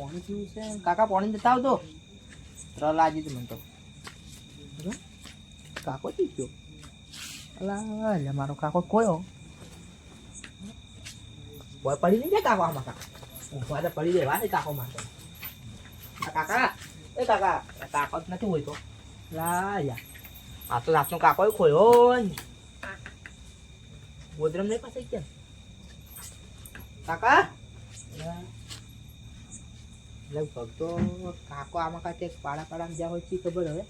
પાણી પીવું છે. કાકા પાણી દેતા આવતો તર લાગી મને તો. કાકો થી ગયો. અલા લે મારો કાકો કોયો? બોય પડી નહીં કાકો આમાં કાકા? ઊંઘવા તો પડી દેવા ને કાકો માટે. કાકા, એ કાકા કાકો જ નથી હોય તો લા. યા આ તો રાતનો કાકો ખોયો ને ગોદરમ નહીં પાસે કેમ કાકા? લગભગ તો કાકો આમાં કાંઈ પાડા પાડામાં જ્યાં હોય છે ખબર હવે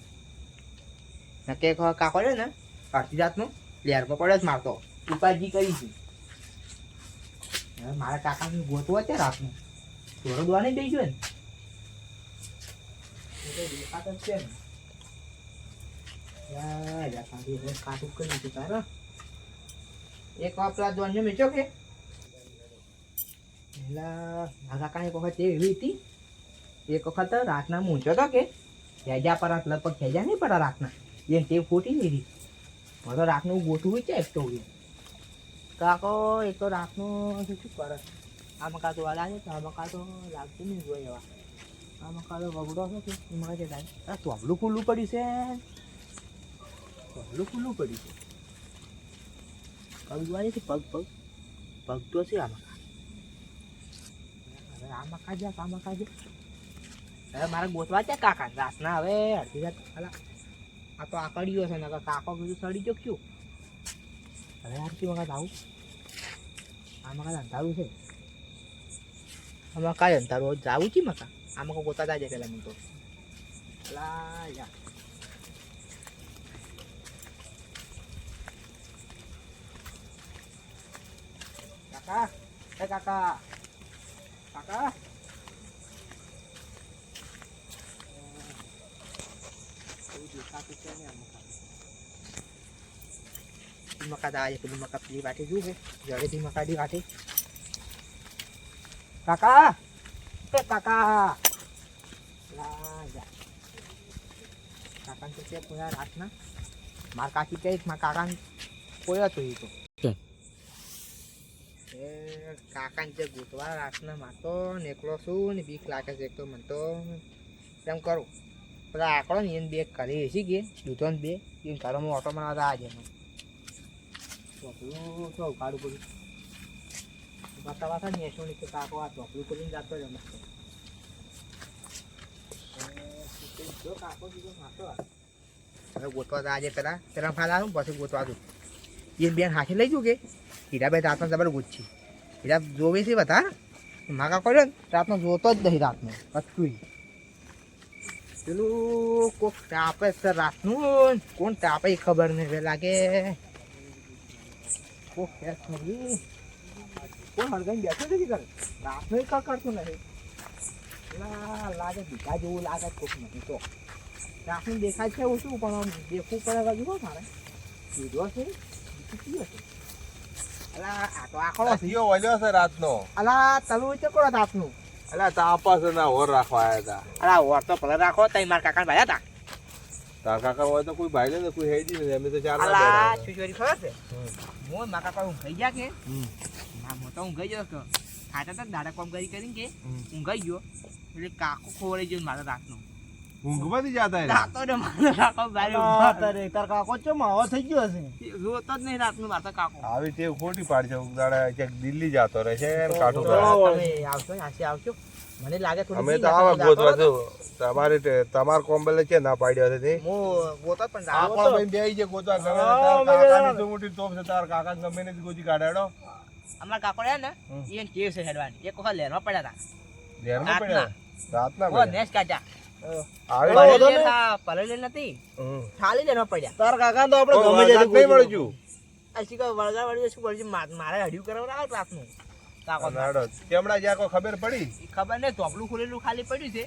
ને કે કાકો રે ને અડધી રાતનો લેરમાં પડે જ મારતો. ઉપાજી કરી છે. મારા કાકાનું ગોતવો છે રાતનું ચોરો દોવા નહીં દઈ ગયો ને. દેખાતો જ છે ને. તારે. એક વાર પેલા દોનને મેચો કે? પેલા મારા કાકાને વખત એવી હતી. એક વખત રાતના મૂંચો તો કે ખેજા પર લગભગ ખેજા નહીં પડે રાતના. તે ફૂટી નહીં રહી પણ તો રાતનું ગોઠવું છે એક તો હોય. કાકો એક તો રાતનું શું શું કરે? આમાં કાં તો વાળા છે તો આમાં કાં તો લાગતું નહીં હોય એવા. આમાં મકા તો વગડો છે કે એમાં છે આ તોબલું ખુલ્લું પડ્યું છે. તોબલું ખુલ્લું પડ્યું છે. પગ જોવાની છે, પગ પગ. પગ તો છે આમાં. હવે આમાં કાજે આમાં કાજે. હવે મારે ગોતવા છે કાકા રાતના હવે અડધી રાત અલા આ તો આકડ્યો છે ને કાકો કીધું સડી જો ક્યું હવે આરતી વખત આવું આમાં કાંઈ અંધારું છે આમાં કાંઈ અંધારું જાવું છે મકા આમાં કોઈ ગોતા જાય પેલા મને તો અલા યાર કાકા એ કાકા કાકા કોઈ દેખાતું છે નહીં આ મકા. ઈ મકા તો આજે પેલી મકા પેલી વાટી જોઉં છે જડેથી મકા દી વાટી કાકા એ કાકા લા જા. કાકાને તો છે કોઈ રાતના માર કાકી કહે મારા કાકાને કોઈ હતો એ તો એ કાકાને જે ગોતવા રાતના મારતો ને એકલો છું ને બીક લાગે છે એક તો મને તો એમ કરું પેલા આકડો ને એને બે કરી હશે કે? દૂધો બે? એને ઘરમાં ઓટો બનાવતા આજે ચોપડું તો ઉઘાડું પડ્યું. બાતા બાતા ને એસો કે કાકો આ ચોપડું કરીને જાતો જ. હવે ગોતવા આજે પેલા. પેલા ફાલ પછી ગોતવા દઉં બેન હાથે લઈ જવું કે? હીરા બેન રાતનો જબર ગુચ્છી હીરા જોવે છે બધા? માગા કર્યો ને, રાતનો જોતો જ નહીં રાતનો. કશું પેલું કોક તાપે છે રાતનું. કોણ તાપે ખબર નહીં હવે લાગે. કોક ફેર ખરી કોણ હળગાઈ બેઠો નથી કરે રાતનું કાંઈ કરતું નથી. લાગે ભીખા જેવું લાગે કોક નથી તો. રાતનું દેખાય છે ઓછું પણ આમ દેખવું પડે બાજુ હો મારે. કીધો છે કયું હશે? અલા આ તો આખો થયો વળ્યો છે રાતનો. અલા તલું છે કોણ રાતનું એટલે તાપા છે ના હોર રાખવા આવ્યા હતા અલા ઓર તો ભલે રાખો તઈ મારા કાકા ભાઈ હતા. તાર કાકા હોય તો કોઈ ભાઈ ને કોઈ હેડી નથી અમે તો ચાર અલા બેઠા ખબર છે? મો મારા કાકા ઊંઘાઈ ગયા કે? ના મો તો હું ગઈ ગયો ખાતા હતા દાડા કોમ કરી કરીને કે હું ગઈ ગયો. એટલે કાકો ખોવાઈ ગયો મારા રાતનો. ઊંઘમાંથી જતા રાતો ને મારો કાકો બારે તારે તાર કાકો ચમ આવો થઈ ગયો હશે? જોતો જ નહીં રાતનું મારા કાકો. આવી તે ખોટી પાડશે ઉદાડા કે દિલ્હી જાતો રહે છે એમ કાઠું તો તમે આવશો આશી આવશો. મને લાગે થોડી અમે તો આવા ગોતવા જાતો તમારે તમાર કોમ્બલે છે ના પાડ્યો છે તે? હું ગોતા પણ આખો ભાઈ બેહી જે ગોતા તે અમે કાકાની તો મોટી તોપ છે તાર કાકા ગમે ને ગોજી કાઢાડો અમારા કાકો રહ્યા ને. એને કેવ છે હેડવાની. એક વખત લેરમાં પડ્યા હતા રાતના. પડ્યા? રાતના ઓ નેસ કાઢ્યા. આવી બરાબર. પલેલી હતા, પલેલી નથી. ખાલી લેરમાં પડ્યા. તાર કાકા તો આપણે કોઈ ગમે વરસાદ નહીં મળ્યું આ શીખો વળગા વળી શું વળી મારે હડ્યું કરાવવા આવે રાતનું. કાકો કેમડા જ્યાં કોઈ ખબર પડી? ખબર નહીં તોપલું ખુલેલું ખાલી પડ્યું છે.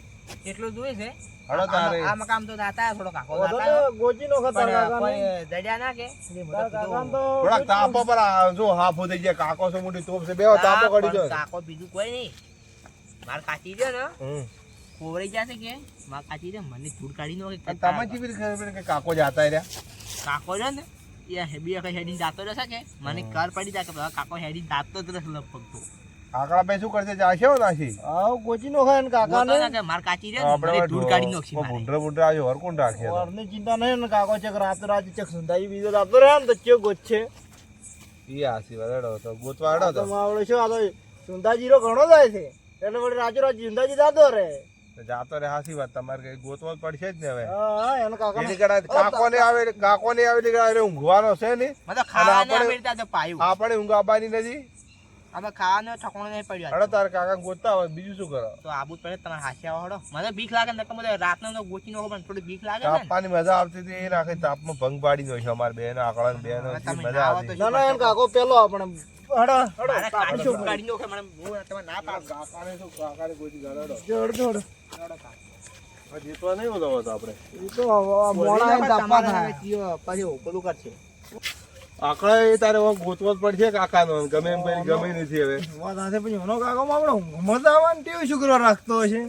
એટલું જોઈએ છે. આ મકામ તો દાતા થોડો કાકો ગોતો દાતા તો ગોચી નો ખતર પણ કાકાને. કોઈ દડિયા ના કે. એટલે મને તાર કીધું, કાકાને તો થોડાક તાપો પર જો હાફો થઈ ગયા. કાકો છે મોટી તોપ છે બેહો તાપો કરી દો. કાકો બીજું કોઈ નહીં. માર કાચી ગયો ને. હમ. ખોવરાઈ જશે કે? માર કાચી રહ્યો મને ધૂળ કાઢી નો કે તમે રીતે ખબર કે કાકો જાતા રહ્યા? કાકો રહ્યો ને એ હેબી બે હેડી જાતો રહેશે કે? મને કર પડી જાય કે કાકો હેડી જાતો જ રહેશે લગભગ તો. કાકડા ભાઈ શું કરશે? જાશે નાસી આવ ગોચી નો ખાય ને કાકા ને કે માર કાચી રે ને, મને ધૂળ કાઢી નાખશે મારે. ભૂંડરે ભૂંડરે આજે કોણ રાખે તો. ને ચિંતા નહીં ને કાકો ચેક રાત રાત ચેક સંધાઈ બીજો દાતો રહે ને તો ચેક ગોચશે ઈ આસી વડડો તો ગોતવાડો તો. તો માવડો શું આ તો સુંદાજીરો ઘણો જાય છે. એટલે વળી રાજો રાજ સુંદાજી દાદો રે. જાતો રે હાસી વાત. તમારે કઈ ગોતવા પડશે જ ને હવે. એનો કાકા એની કાકો ને આવે કાકો. ને આવે કડા ઊંઘવાનો છે ને આપણે- આ રીતે તો પાયું. આપણે ઊંઘ આવવાની નથી. અમે ખાવાનો ઠકોણો નહીં પડ્યો હડો તાર કાકા ગોતતા હોય બીજું શું કરો? તો આબુ પડે તમારે આવો હડો મને બીક લાગે ને તો રાતનો તો ગોચી નો પણ થોડી બીક લાગે ને. તાપવાની મજા આવતી હતી એ રાખે તાપમાં ભંગ પાડી દો છે અમારે બેન આકડા બેન તમે મજા ના આવતી. ના ના એમ કાકો. પેલો આપણે હડો હડો કાઢી શું કાઢી નાખે મને હું તમે ના પાડો. કાકાને શું કાકાને ગોચી ગરડો જોડ જોડ જીતવા નહીં બોલાવો આપણે. એ તો મોણા આઈને થાય. પછી પેલું કરશે. આકડા એ તારે ગોતવો જ પડશે કાકાનો ગમે એમ કરી ગમે નથી હવે. વાત સાથે પછી એનો કાકો માવડો મજા આવવાની શું કરવા રાખતો હશે?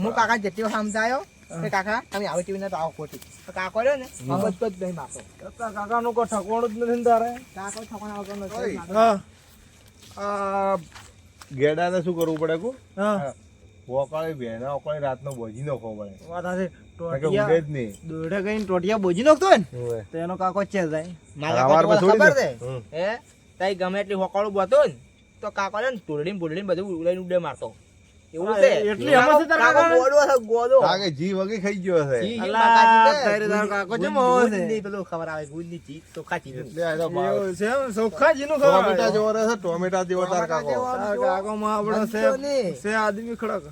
હું કાકા જેટલો સમજાયો કે કાકા તમે આવી ટીવી આવો ખોટી. કાકો રહ્યો ને સમજતો જ નહીં માપો. કાકાનું કોઈ ઠકવાનું જ નથી તારે? કાકો ઠકોણા વગરનો નથી. હા. ગેડાને શું કરવું પડે કુ? હા. ઓકાળી બેના ઓકાળી રાતનો બોજી નખવો પડે. વાત હાથે કારણ કે ઊંઘે જ નહીં. દોડે કઈ ટોટિયા બોજી નાખતો ને તો એનો કાકો ચે જાય. મારા સવાર કાકો પર ખબર છે? હે? તઈ ગમે એટલી હોકાળું બતો ને તો કાકો ને તુરડીને બુરડીને બધું ઉડાઈને ઉડે મારતો. એવું છે? એટલી હિંમત છે કાકો કાકાને? છે ગોળો કારણ જી વગી ખાઈ ગયો હશે. જી, જી, અલા, તારે તારો કાકો ગુંદ- ચમ છે? ગુંદની પેલું ખબર આવે ગુંદની ચીજ ચોખ્ખા ચીજ એટલે આ તો એવું છે એમ? ચોખ્ખાજીનું ટોમેટા ખબર જેવો છે ટોમેટા જેવો તાર કાકો. તારા કાકોમાં આપણો છે છે આદમી ખડક.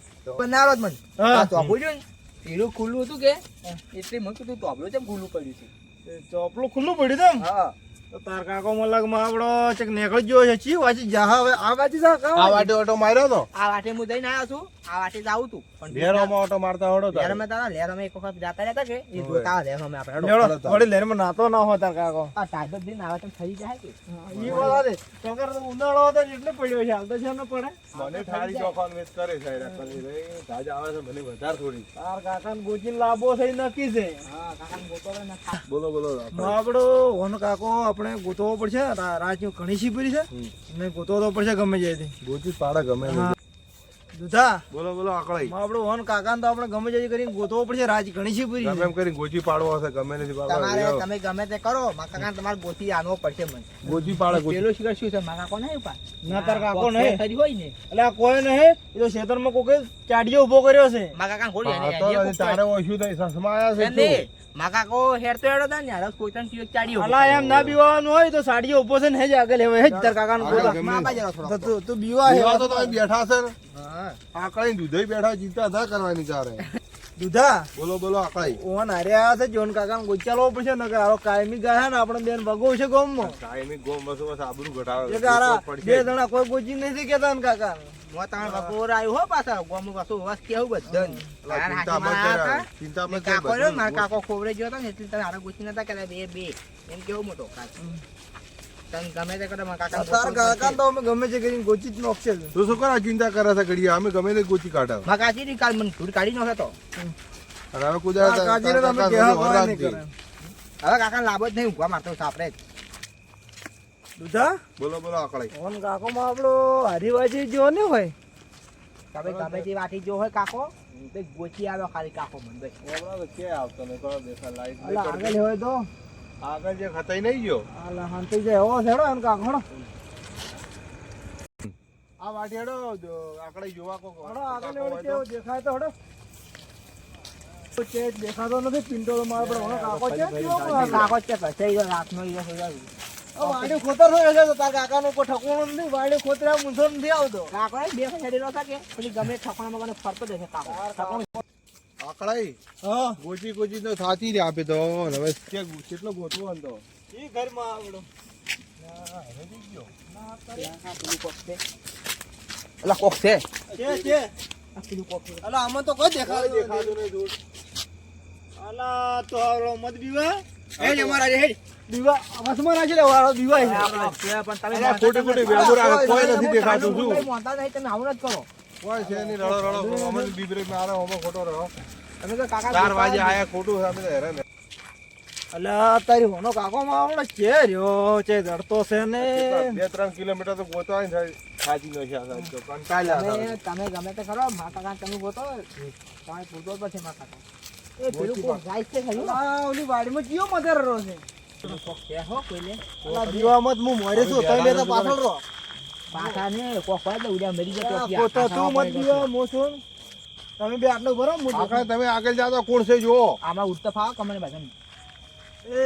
ને, એનું ખુલ્લું હતું કે? એટલે મને કીધું ચોપડું કેમ ખુલ્લું પડ્યું છે? એ ચોપલું ખુલ્લું પડ્યું તેમ હા. તો તાર કાકો મલકમાં આપણો ચેક નીકળી ગયો છે. ચી વાંચી જા હવે આ વાચી જા આ વાટે ઓટો માર્યો તો? આ વાટે હું જઈને આવ્યો છું. આ વાટે જ આવું તું. પણ લેરોમાં ઓટો મારતા હોડો તો લેરોમાં તારા લેરોમાં એક વખત જાતા રહેતા કે એ જોતા આવે લેરમાં આપણે હોડો. થોડી લેરમાં નાતો ન હોતા કાકો. આ ટાઈપ દિન આવે તો થઈ જાય કે? ઈ બોલા દે તો કર ઉનાળો હતો એટલે પડ્યો છે. હાલ તો છે ને પડે. મને થારી ચોખાનું વેચ કરે છે એરા કરી રે. તાજ આવે છે મને વધારે થોડી. તાર કાકાન ગોજીન લાબો થઈ નક્કી છે. હા કાકાન ગોતો ને બોલો બોલો આપણો. ઓન કાકો આપણે ગોતવો પડશે. રા- રાજ્યો ઘણી શીપરી છે. ને ગોતવો તો પડશે ગમે જાય ગોચી પાડા ગમે. દુધા બોલો બોલો આકળાઈ. આપણો ઓન કાકા તો આપણે ગમે જઈ કરીને ગોતવો પડશે રાજ ઘણી શીપરી ગમે છે એમ કરીને ગોચી પાડવો હશે ગમે નથી તમારે તમે ગમે તે કરો મા કાકા તમારે ગોતી આનવો પડશે મને. ગોચી પાડે ગોચી પેલો શિકાર શું છે? મા કાકો નહીં પા ના તાર કાકો નહીં. ખરી હોય ને. એટલે આ કોઈ નહીં એ તો ખેતરમાં કોકે ચાડીઓ ઊભો કર્યો છે. મા કાકા ગોળી તારે ઓછું થઈ સસમા આયા છે એમ નહીં. મારા કાકો હેડો હતા ને હાલો કોઈ ત્રણ કિલો અલા એમ ના બીવાનું હોય તો સાડીઓ ઊભો છે ને હેજ આગળ હવે હેજ તાર કાકાને આગળ ગોતા. ગમે. થોડો. તો તું તું બીવા હે. તો તમે બેઠા છે હા. આકળાઈ દૂધઈ બેઠા ચિંતા ના કરવાની તારે. દુધા? બોલો બોલો આકળાઈ. ઓન હાર્યા છે જોન કાકા ગોચાલો પડશે ને કે આરો કાયમી ગયા ને આપણે બેન ભગવ છે ગામમાં. કાયમી ગોમ બસો બસ આબરૂ ઘટાડો હારા બે પડશે. જણા કોઈ ગોચી નથી કેતા ને કાકા. આવ્યું હો પાછા. ગોમું પાછું વસ કેવું બધાને. ને કાકો રહ્યો ને, મારા કાકો ખોવરે ગયો હતો ને એટલે તને હારા ગુસ્સી નતા કર્યા બે બે. એમ કેવો મોટો કાક. તને ગમે તે કરો કાકાને તાર કાકા તો અમે ગમે તે કરીને ગોચી જ નોખશે. તું શું કરો ચિંતા કરે છે ઘડીએ? અમે ગમે તે ગોચી કાઢે કાચી કાચીની કાલ મને ધૂળ કાઢી નાખ્યો તો. હવે તાર- કાજીને તાર તમે કાકા વરાત કરે. હવે કાકાને લાભ જ નહીં ઊભા મારતો સાપરે જ. દુધા બોલો બોલો આકળાઈ ઓન કાકોમાં આપણો હરિવાજી જો ને હોય? તમે તમે જે વાટી જો હોય કાકો તો ગોચી આવ્યો ખાલી કાકો મન ભાઈ હમણાં કે આવતો ને તો દેખા લાઈટ આગળ હોય તો? આગળ જે ખતાઈ નહીં ગયો? આલા હંતી જે એવો છેડો એમ કાકો હણો આ વાટી હેડો આકડે જોવા કો હણો આગળ કાકો હોય કેવો દેખાય તો હેડો. દેખાતો નથી પિંટો મારો પણ કાકો છે કાકો છે પછી રાતનો ઈ હશે. આ વાડી ખોતર હોય છે તો તાર કાકાનો કોઈ ઠકોણો નથી વાડી ખોતરા મૂંઝો નથી આવતો. કાકા બે સાઈડે નો থাকে પછી ગમે ઠકોણામાં મને ફરતો જશે કાકો આકડાઈ હા. ગોજી ગોચી તો થાતી રે આપે તો. હવે કે કેટલો ગોતવો હતો ઈ ઘરમાં આવડો. અલા કોક છે. છે છે. અલા આમાં તો કોઈ નથી. દેખાતું નહીં દૂર અલા તો આવડો મત બીવા. એ અમારા હેડ. વસમાં લે વાળો છે. પણ તમે ખોટી ખોટી વેમું રાખે, કોઈ નથી દેખાતું શું? કોઈ નહીં, તમે આવું જ કરો. કોઈ છે નહીં રડો રડો અમે બીબરે મારે હોમો ખોટો રહો તમે તો કાકા ચાર વાગે આયા ખોટું અમે તો હેરાન અલ્યા તારી હોનો કાકો માં છે રહ્યો છે જડતો છે ને. બે ત્રણ કિલોમીટર તો ને થાકી નો છે આ તો કંટાળ્યા તમે ગમે તે કરો માતા કાકા તમે ગોતો તમે પૂરતો જ પછી માતા કાકા. એ પેલું જાય છે ઓલી વાડીમાં કયો મધર રહ્યો છે? પેલું કોક છે હો કોઈને. અલા દીવામાં જ હું મોરે છું તઈ લેતા પાછળ રહો. પાછા ને કોક હોય ઉડ્યા મરી જતો આ તું મત દીવા મો તમે બે આટલું ભરો હું આખરે તમે આગળ જાઓ કોણ છે જુઓ. આમાં ઉડતો ફાવ કમને બધા એ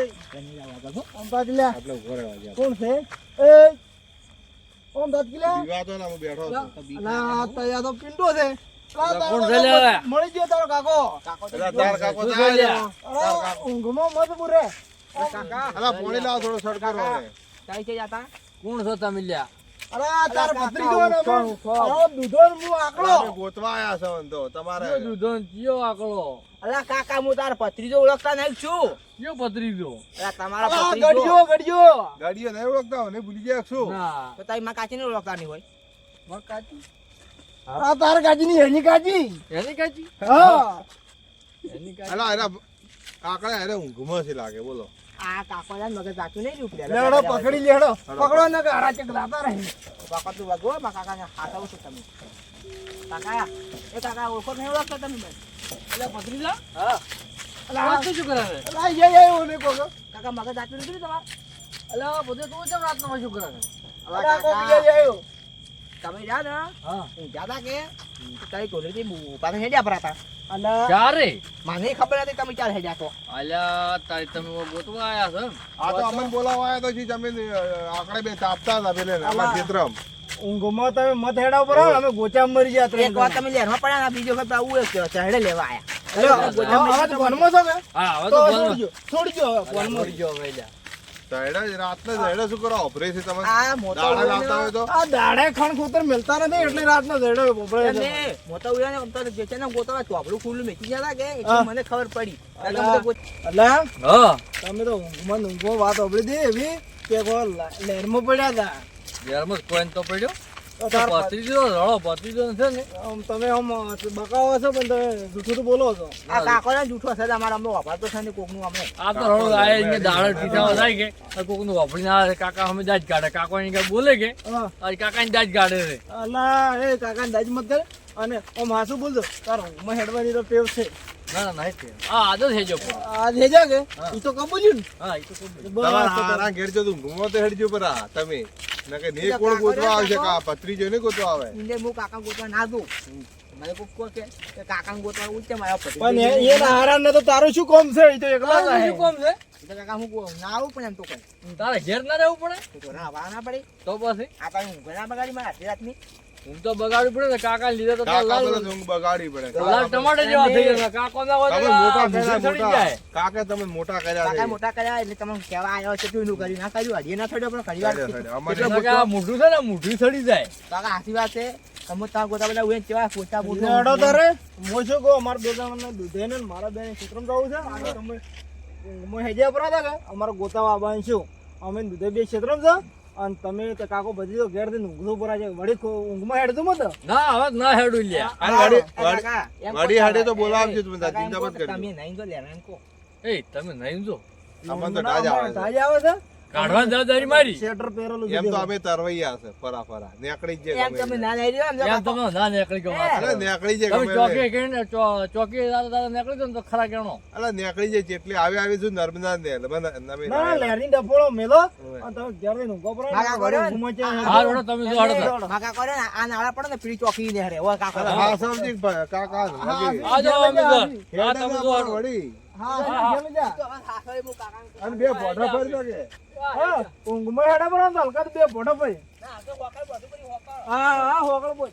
આમ તાજ ઊભો કોણ છે? એ ઓમ તાજ દીવા તો ને અમે બેઠો છું. અલા તૈયા તો પિંડો છે. તારો કાકો મળી ગયો તારો કાકો. અલા, તાર કાકો ઊંઘમાં મત પૂરે કાકા. અલા, પોણી લાવો થોડો સડકો રહે. કઈ છે જાતા? કોણ છો તમે લ્યા? અરે તાર કાકા, ભત્રીજો ને હું-. અરે દૂધો ને હું આકડો અમે ગોતવા આયા છો તો તમારે. કયો દૂધો ને કયો આકડો અલા કાકા હું તાર પત્રીજો ઓળખતા નહીં છું. કયો ગયો અલા તમારા આ પત્રીજો ગડિયો ગડિયો નહીં ઓળખતા હોય ભૂલી ગયા શું તો તારી માં કાચી નહીં ઓળખતા નહીં હોય. આ તાર કાજીની એની કાજી એની કાચી? હા. એની કાચી. અલા એના આકડે અરે ઊંઘમાં છે લાગે બોલો. આ કાકોડા મગજ બાકી નહીં રૂપ લેડો પકડી લેડો પકડો ને કે હારા ચક દાતા રહે. કાકા તું વગો મા કાકાને હાથાવો છો તમે. કાકા એ કાકા ઓળખો નહીં ઓળખતા તમે બેન એટલે પતરી લો. હા. રાત શું કરે અલા યે યે ઓને કોકો કાકા મગજ સાચું નથી તમાર? અલા બધે તું કેમ રાતના શું કરે અલા કોક. યે યે તમે જા ને. હા. હું જાતા કે તારી કોલેજથી પાછા હેડ્યા ભરાતા. અલા ચારે મને ખબર હતી તમે ચાર હેડ્યા તો. અલ્યા તારી તમે ગોતવા આયા છો આ તો અમને બોલાવવા આવ્યા તો જી તમે આકડે બે તાપતા હતા પેલે અમારા ખેતરમ. ઊંઘમાં તમે મત હેડા ઉપર અમે ગોચા મરી ગયા ત્રણ એક વાર તમે લેરમાં પડ્યા ને બીજો વખત આવું એક ચહેડે લેવા આયા. હવે હવે તો વનમાં છો કે? હા હવે તો તો છોડી બોલ દો છોડી દો હવે વનમાં. મરી હવે મને ખબર પડી. તમે તો ઊંઘમાં ઊંઘો વાત સાંભળી હતી એવી કે લહેરમાં પડ્યા હતા. ઘેરમાં કોઈ તો પડ્યો? પતરીજો રળો પતરીજો છે ને. આમ તમે આમ બકાવો છો પણ તમે જૂઠું તો બોલો છો. આ કાકો ને જૂઠો છે અમારે અમને વાપરતો છે ને કોકનું અમને આ તો રળો આય ટીસાવા જાય કે. આ કોકનું વાપરીને આવે કાકા અમે દાજ કાઢે. કાકા ને કઈ બોલે કે? હા. આ કાકાની દાજ કાઢે અલા એ કાકા દાજ મત કરે. અને આમ હાસુ બોલજો તારો ઊંઘમાં હેડવાની તો ટેવ છે. ના ના આ આદત છે જો પણ. આ ભેજા કે? ઈ તો કબૂલ્યું ને. હા એ તો ખબર. બસ તમારા તો હારા ઘેર જો તું ઘૂમો તો હેડજો પરા તમે. નકે ને કોણ ગોતવા આવશે કા પત્રી જોઈને ગોતવા આવે? ઇન્દે હું કાકા ગોતવા ના દઉં. મને કોક કહે કે કે ગોતવા ઉચ્ચ મારા પતિ પણ એ- એના હારા ને તો તારું શું કોમ છે? ઈ તો એકલા જ તારે શું કામ છે? કાકા હું ના આવું પણ એમ તો કઈ. તારે ઘેર ના રહેવું પડે? ના વા ના પડી. તો પછી? આ પાછી ઊંઘ ના બગાડી મારા આટલી રાતની. ઊંઘ તો બગાડવી પડે ને કાકા લીધે તો લાલ ઊંઘ બગાડી પડે. લાલ ટમાટર જેવા થઈ ગયા. કાકો ના હોય તમે મોટા કર્યા મોટા. જાય. કાકે તમે મોટા કર્યા કાકા મોટા કર્યા એટલે તમે કેવા આવ્યો છે ના કર્યું? હજી ના પણ. અમારે મોઢું છે ને મોઢું સડી જાય. કાકા આથી વાત છે. તમે તા ગોતા બધા ઉઈને કેવા પોતા તારે. અમારા બે જણાને દૂધે ને મારા બેન ક્ષેત્રમાં જવું છે. અને તમે ઊંઘમાં હેજ્યા પર કે અમારે ગોતાવા આવવાનું છું અમે દૂધે બે ક્ષેત્રમ છે અને તમે તે કાકો બધી તો ઘેરથી ઊંઘતો પર આજે વળી ખો- ઊંઘમાં હેડતું મત? ના હવે ના હેડું લે અને વડી કહો હાડે તો બોલાવજો તમે ચિંતા મત કરજો. તમે નહીં જો લેરાન કો એ તમે નહીં જો. તમને તો ડાજ આવે. તાજ આવે છે? કાઢવાની જવાબદારી મારી. શેટર પહેરેલું એમ તો અમે તરવૈયા છે ફરા ફરા નેકળી જ એમ તમે ના લઈ રહ્યો એમ. તમે ના નીકળી ગયો અરે નેકળી જાય તમે ચોકી કરીને ચોકી દાદા દાદા નીકળી જાઓ તો ખરા કેણો અલા નેકળી જાય જેટલી આવી આવી છું નર્મદા ને નમે ના ના ડફોળો મેલો. અને તમે ઘેર પર હા, કાકો, વળી ને. ઊંઘમાં ચા હા રોડો તમે જો હડો. કાકા કરે આ નાળા પડે ને પીળી ચોકી ને હરે. ઓ કાકો હા સમજી કાકા આ જો અમે જો. આ તમે જો હડો. હા હા ઘેર જા હું અને બે ભોંડા ફરી દો કે. હા ઊંઘમાં હેડા તો હલકા બે ફોટો ભાઈ. હા હા હોકળ બોલ